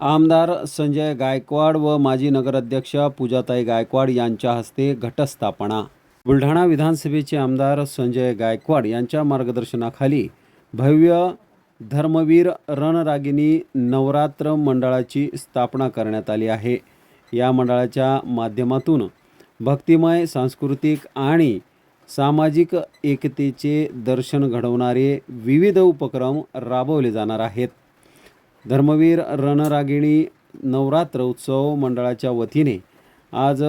आमदार संजय गायकवाड व माजी नगराध्यक्ष पूजाताई गायकवाड यांच्या हस्ते घटस्थापना. बुलढाणा विधानसभेचे आमदार संजय गायकवाड यांच्या मार्गदर्शनाखाली भव्य धर्मवीर रणरागिनी नवरात्र मंडळाची स्थापना करण्यात आली आहे. या मंडळाच्या माध्यमातून भक्तिमय सांस्कृतिक आणि सामाजिक एकतेचे दर्शन घडवणारे विविध उपक्रम राबवले जाणार आहेत. धर्मवीर रणरागिणी नवरात्र उत्सव मंडळाच्या वतीने आज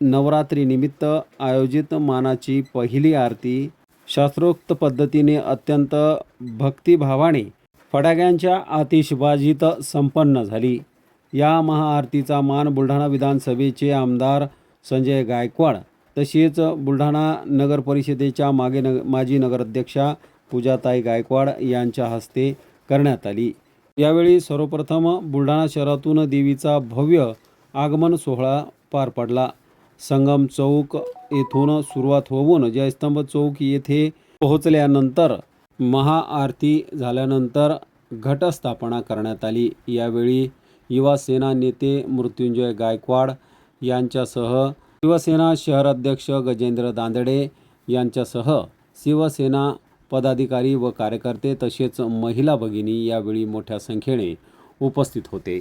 नवरात्रीनिमित्त आयोजित मानाची पहिली आरती शास्त्रोक्त पद्धतीने अत्यंत भक्तिभावाने फटाक्यांच्या आतिषबाजीत संपन्न झाली. या महाआरतीचा मान बुलढाणा विधानसभेचे आमदार संजय गायकवाड तसेच बुलढाणा नगर परिषदेच्या मागे नग माजी नगराध्यक्षा पूजाताई गायकवाड यांच्या हस्ते करण्यात आली. यावेळी सर्वप्रथम बुलढाणा शहरातून देवीचा भव्य आगमन सोहळा पार पडला. संगम चौक येथून सुरुवात होऊन जयस्तंभ चौक येथे पोहोचल्यानंतर महाआरती झाल्यानंतर घटस्थापना करण्यात आली. यावेळी युवा सेना नेते मृत्युंजय गायकवाड यांच्यासह शिवसेना शहर अध्यक्ष गजेंद्र दांदडे यांच्यासह शिवसेना पदाधिकारी व कार्यकर्ते तसेच महिला भगिनी यावेळी मोठ्या संख्येने उपस्थित होते.